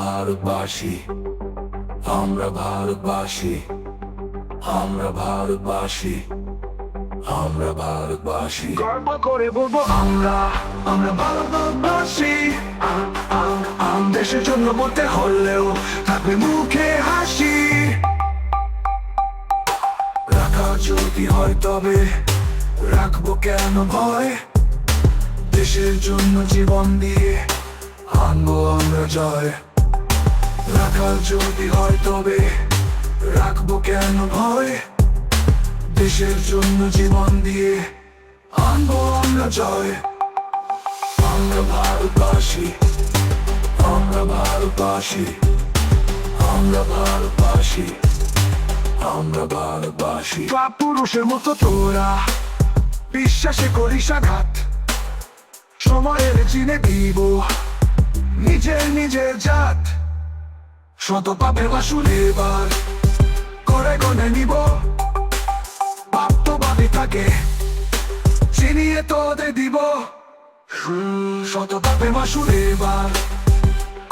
ভারতবাসী আমরা ভারতবাসী আমরা ভারতবাসী আমরা ভারতবাসী গর্ব করে বলব আমরা আমরা ভারতবাসী দেশের জন্য বলতে হলেও থাকবে মুখে হাসি। রাখা যদি হয় তবে রাখব কেন ভয়? দেশের জন্য জীবন দিয়ে আনব আমরা জয়। রাখা যদি হয় তবে রাখব কেন ভয়? দেশের জন্য জীবন দিয়ে আনব আমরা জয়। আমরা ভারতবাসী আমরা ভারতবাসী আমরা ভারতবাসী আমরা ভারতবাসী। পুরুষের মতো তোরা, বিশ্বাসে করিস আঘাত। সময়ের চিনে দিব, নিজের নিজের জাত। শত পাপের বাসুল এবার। করে গনে নিব। পাপ তো বাদে থাকে চিনিয়ে তোদের দিব। শত পাপে মাসুল এবার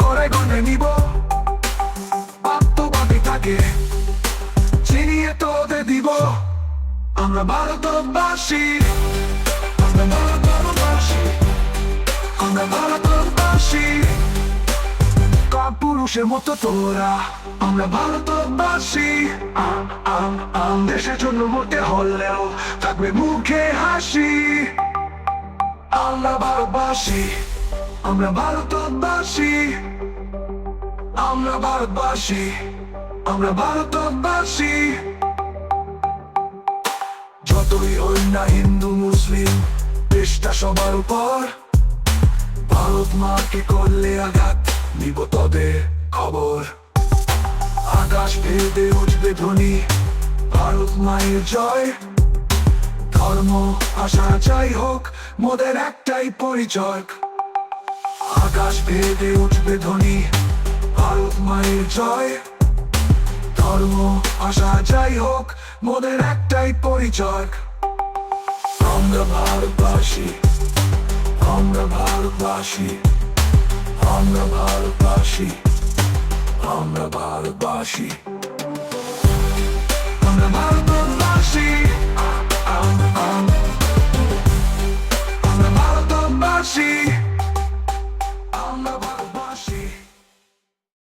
করে গনে নিব। পাপ তো বাদে থাকে চিনিয়ে তোদের দিব। আমরা ভারতবাসী আমরা ভারতবাসী আমরা ভারতবাসী। পুরুষের মতো তোরা। আমরা ভারতবাসী। দেশের জন্য মরতে হলেও থাকবে মুখে হাসি। আমরা ভারতবাসী। আমরা ভারতবাসী। আমরা ভারতবাসী। আমরা ভারতবাসী। যতই না হিন্দু, মুসলিম, দেশটা সবার উপর। ভারত মাকে করলে আঘাত নিব তোদের খবর। আকাশ ভেদে উঠবে ধ্বনি, ভারত মায়ের জয়। ধর্ম আশা যাই হোক, মোদের একটাই পরিচয়। আকাশ ভেদে উঠবে ধ্বনি, ভারত মায়ের জয়। ধর্ম আশা যাই হোক, মোদের একটাই পরিচয়। আমরা ভারতবাসী আমরা ভারতবাসী আমরা ভারতবাসী। আমরা ভালোবাসি আমরা ভালোবাসি আমরা ভালোবাসি